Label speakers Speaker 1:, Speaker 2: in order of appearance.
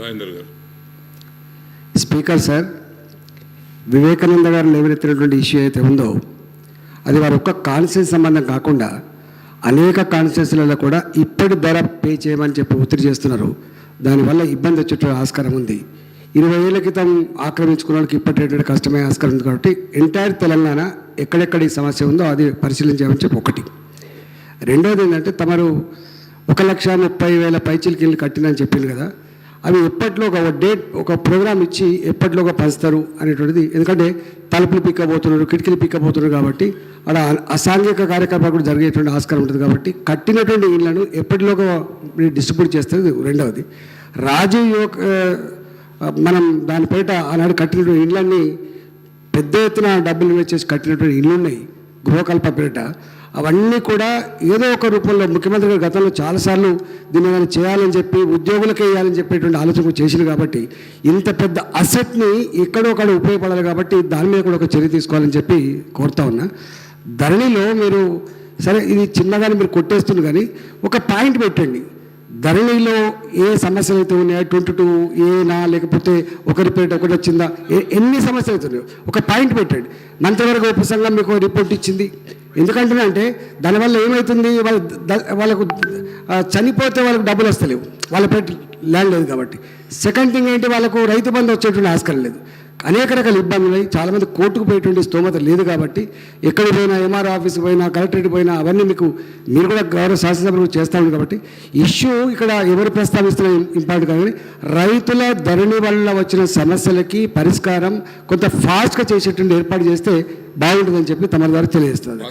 Speaker 1: రాజేందర్ గారు.
Speaker 2: Speaker sir Vivekananda గారు లేవనెత్తినటువంటి issue అయితే ఉందో అది వారి ఒక్క కాన్సెన్స్ సంబంధం కాకుండా అనేక కాన్సెన్స్లలో కూడా ఇప్పటి ధర పే చేయమని చెప్పి ఒత్తిడి చేస్తున్నారు. దానివల్ల ఇబ్బంది వచ్చేటువంటి ఆస్కారం ఉంది. ఇరవై ఏళ్ళ క్రితం ఆక్రమించుకున్న వాళ్ళకి ఇప్పటి కష్టమైన ఆస్కారం ఉంది కాబట్టి ఎంటైర్ తెలంగాణ ఎక్కడెక్కడ ఈ సమస్య ఉందో అది పరిశీలించామని చెప్పి ఒకటి. రెండోది ఏంటంటే తమరు ఒక లక్ష ముప్పై వేల పైచీలకి ఇల్లు కట్టినని చెప్పింది కదా. అవి ఎప్పట్లో ఒక డేట్ ఒక ప్రోగ్రామ్ ఇచ్చి ఎప్పట్లోగా పంచుతారు అనేటువంటిది. ఎందుకంటే తలుపులు పిక్కబోతున్నారు కిటికీలు పిక్కబోతున్నారు కాబట్టి అక్కడ అసాంఘిక కార్యక్రమాలు కూడా జరిగేటువంటి ఆస్కారం ఉంటుంది కాబట్టి కట్టినటువంటి ఇళ్ళను ఎప్పటిలోగా డిస్ట్రిబ్యూట్ చేస్తారు రెండవది. రాజీవ్ యువక మనం దానిపేట ఆనాడు కట్టినటువంటి ఇళ్ళన్నీ పెద్ద ఎత్తున డబ్బులు ఇన్వెస్ట్ కట్టినటువంటి ఇళ్ళు ఉన్నాయి గృహకల్ప పేట అవన్నీ కూడా ఏదో ఒక రూపంలో ముఖ్యమంత్రి గారు గతంలో చాలాసార్లు దీన్ని ఏమైనా చేయాలని చెప్పి ఉద్యోగులకే వేయాలని చెప్పేటువంటి ఆలోచన చేసింది కాబట్టి ఇంత పెద్ద అసెట్ని ఎక్కడోక్కడ ఉపయోగపడాలి కాబట్టి దాని మీద కూడా ఒక చర్య తీసుకోవాలని చెప్పి కోరుతా ఉన్నా. ధరణిలో మీరు సరే ఇది చిన్నగానే మీరు కొట్టేస్తుంది కానీ ఒక పాయింట్ పెట్టండి. ధరణిలో ఏ సమస్యలు అయితే ఉన్నాయో ట్వంటీ టూ ఏనా లేకపోతే ఒకరి పేట ఒకటి వచ్చిందా? ఏ- ఎన్ని సమస్యలు అవుతున్నాయో ఒక పాయింట్ పెట్టండి. మంత్రివర్గ ఉపసంఘం మీకు రిపోర్ట్ ఇచ్చింది. ఎందుకంటే అంటే దానివల్ల ఏమవుతుంది వాళ్ళ వాళ్ళకు చనిపోతే వాళ్ళకు డబ్బులు వస్తలేవు. వాళ్ళ పేట ల్యాండ్ లేదు కాబట్టి. సెకండ్ థింగ్ ఏంటి? వాళ్ళకు రైతు బంధు వచ్చేటువంటి ఆస్కారం లేదు. అనేక రకాల ఇబ్బందులు ఉన్నాయి. చాలామంది కోర్టుకు పోయేటువంటి స్తోమత లేదు కాబట్టి ఎక్కడికి పోయినా ఎంఆర్ ఆఫీస్కి పోయినా కలెక్టరేట్ పోయినా అవన్నీ మీకు మీరు కూడా గౌరవ శాసనసభలు చేస్తాను కాబట్టి ఇష్యూ ఇక్కడ ఎవరు ప్రస్తావిస్తున్న ఇంపార్టెంట్ కానీ రైతుల ధరణి వల్ల వచ్చిన సమస్యలకి పరిష్కారం కొంత ఫాస్ట్గా చేసేటువంటి ఏర్పాటు చేస్తే బాగుంటుందని చెప్పి తమ ద్వారా తెలియజేస్తుంది